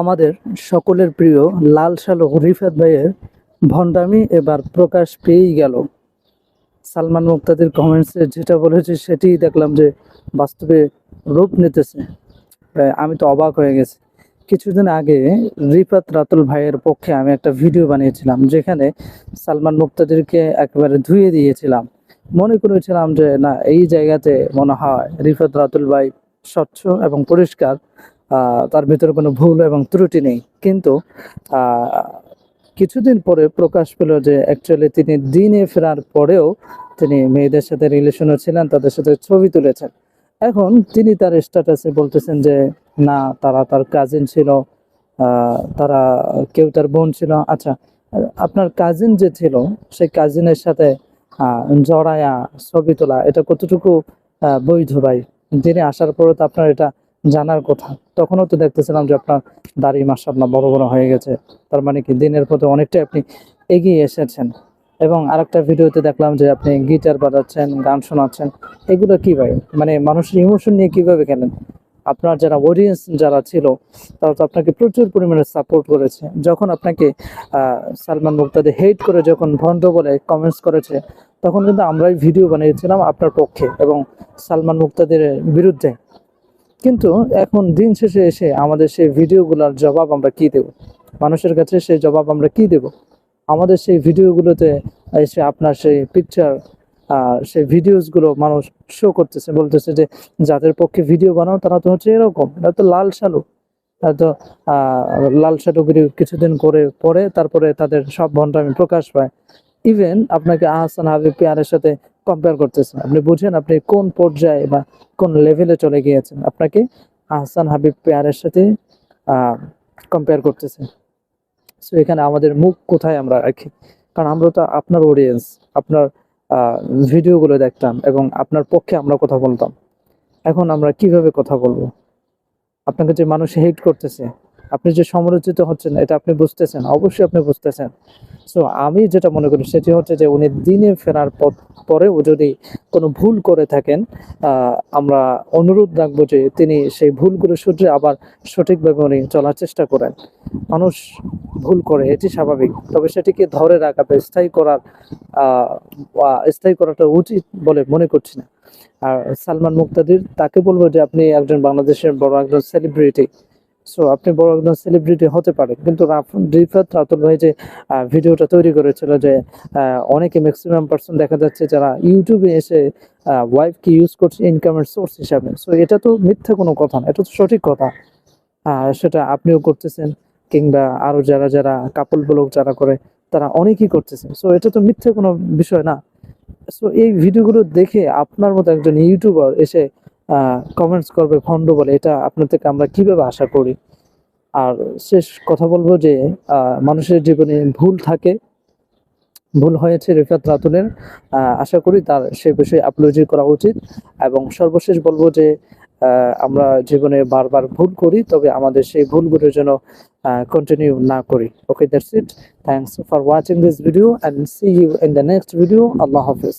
আমাদের সকলের প্রিয় লাল শালক রিফাত ভাইয়ের ভণ্ডামি এবার প্রকাশ পেয়েই গেল। সালমান মুক্তাদির কমেন্টসে যেটা বলেছে সেটিই দেখলাম যে বাস্তবে রূপ নিতেছে। আমি তো অবাক হয়ে গেছি। কিছুদিন আগে রিফাত রাতুল ভাইয়ের পক্ষে আমি একটা ভিডিও বানিয়েছিলাম যেখানে সালমান মুক্তাদিরকে একেবারে ধুয়ে দিয়েছিলাম। মনে করেছিলাম যে না, এই জায়গাতে মনে হয় রিফাত রাতুল ভাই স্বচ্ছ এবং পরিষ্কার। তার ভিতরে কোনো ভুল এবং ত্রুটি নেই। কিন্তু কিছুদিন পরে প্রকাশ পেল যে অ্যাকচুয়ালি তিনি দিনে ফেরার পরেও তিনি মেয়েদের সাথে রিলেশনে ছিলেন, তাদের সাথে ছবি তুলেছেন। এখন তিনি তার স্ট্যাটাসে বলতেছেন যে, না, তারা তার কাজিন ছিল তারা কেউ তার বোন ছিল। আচ্ছা আপনার কাজিন যে ছিল, সেই কাজিনের সাথে জড়ায়া ছবি তোলা, এটা কতটুকু বৈধ ভাই? দিনে আসার পরে তো আপনার এটা জানার কথা। তখনও তো দেখতেছিলাম যে আপনার দাড়ি মাস মাসাল্লাহ বড় বড় হয়ে গেছে। তার মানে কি, দিনের পথে অনেকটাই আপনি এগিয়ে এসেছেন। এবং আরেকটা ভিডিওতে দেখলাম যে আপনি গিটার বাজাচ্ছেন, গান শোনাচ্ছেন। এগুলো কি ভাই? মানে মানুষের ইমোশন নিয়ে কীভাবে খেলেন? আপনার যারা অডিয়েন্স যারা ছিল, তারা তো আপনাকে প্রচুর পরিমাণে সাপোর্ট করেছে। যখন আপনাকে সালমান মুক্তাদি হেট করে যখন ভণ্ড বলে কমেন্টস করেছে, তখন কিন্তু আমরাই ভিডিও বানিয়েছিলাম আপনার পক্ষে। এবং সালমান মুক্তাদের বিরুদ্ধে কিন্তু এখন দিন শেষে এসে আমাদের সেই ভিডিওগুলোর জবাব আমরা কি দেব? মানুষের কাছে সেই জবাব আমরা কি দেব? আমাদের সেই ভিডিওগুলোতে এসে আপনার সেই পিকচার সেই ভিডিওসগুলো মানুষ শো করতেছে, বলতেছে যে যাদের পক্ষে ভিডিও বানাও তারা তো হচ্ছে এরকম এটা তো লাল শালু। তো লাল শালুগিরি কিছুদিন করে পরে তারপরে তাদের সব ভণ্ডামি প্রকাশ পায় ইভেন আপনাকে আহসান হাবিব পেয়ারের সাথে কম্পেয়ার করতেছেন। আপনি বুঝেন আপনি কোন পর্যায়ে বা কোন লেভেলে চলে গিয়েছেন। আপনাকে আহসান হাবিব পেয়ারের সাথে কম্পেয়ার করতেছে সো এখানে আমাদের মুখ কোথায় আমরা রাখি? কারণ আমরা তো আপনার অডিয়েন্স আপনার ভিডিওগুলো দেখতাম এবং আপনার পক্ষে আমরা কথা বলতাম। এখন আমরা কীভাবে কথা বলব? আপনাকে যে মানুষ হেট করতেছে আপনি যে সমালোচিত হচ্ছেন, এটা আপনি বুঝতেছেন, অবশ্যই আপনি বুঝতেছেন। সো আমি যেটা মনে করি, সেটি হচ্ছে যে উনি দিনে ফেরার পর পরেও যদি কোনো ভুল করে থাকেন আমরা অনুরোধ রাখব যে তিনি সেই ভুলগুলো শুধরে আবার সঠিকভাবে উনি চলার চেষ্টা করেন। মানুষ ভুল করে, এটি স্বাভাবিক। তবে সেটিকে ধরে রাখা বা স্থায়ী করার স্থায়ী করাটা উচিত বলে মনে করছি না। আর সালমান মুক্তাদির, তাকে বলব যে আপনি একজন বাংলাদেশের বড় একজন সেলিব্রিটি সো আপনি বড় একজন সেলিব্রিটি হতে পারেন। কিন্তু রিফাত রাতুল ভাই যে ভিডিওটা তৈরি করেছিল যে অনেকে ম্যাক্সিমাম পার্সন দেখা যাচ্ছে যারা ইউটিউবে এসে ওয়াইফকে ইউজ করছে ইনকামের সোর্স হিসাবে। সো এটা তো মিথ্যা কোনো কথা না, এটা তো সঠিক কথা। সেটা আপনিও করতেছেন কিংবা আরও যারা যারা কাপল ব্লগ যারা করে, তারা অনেকেই করতেছেন। সো এটা তো মিথ্যা কোনো বিষয় না। সো এই ভিডিওগুলো দেখে আপনার মতো একজন ইউটিউবার এসে কমেন্টস করবে ভণ্ড বলে, এটা আপনার থেকে আমরা কীভাবে আশা করি? আর শেষ কথা বলব যে মানুষের জীবনে ভুল থাকে, ভুল হয়েছে রেফাত রাতুলের আশা করি তার সে বিষয়ে আপলোজি করা উচিত। এবং সর্বশেষ বলব যে আমরা জীবনে বারবার ভুল করি, তবে আমাদের সেই ভুলগুলোর জন্য কন্টিনিউ না করি। Okay that's it thanks for watching this video and see you in the next video Allah Hafiz.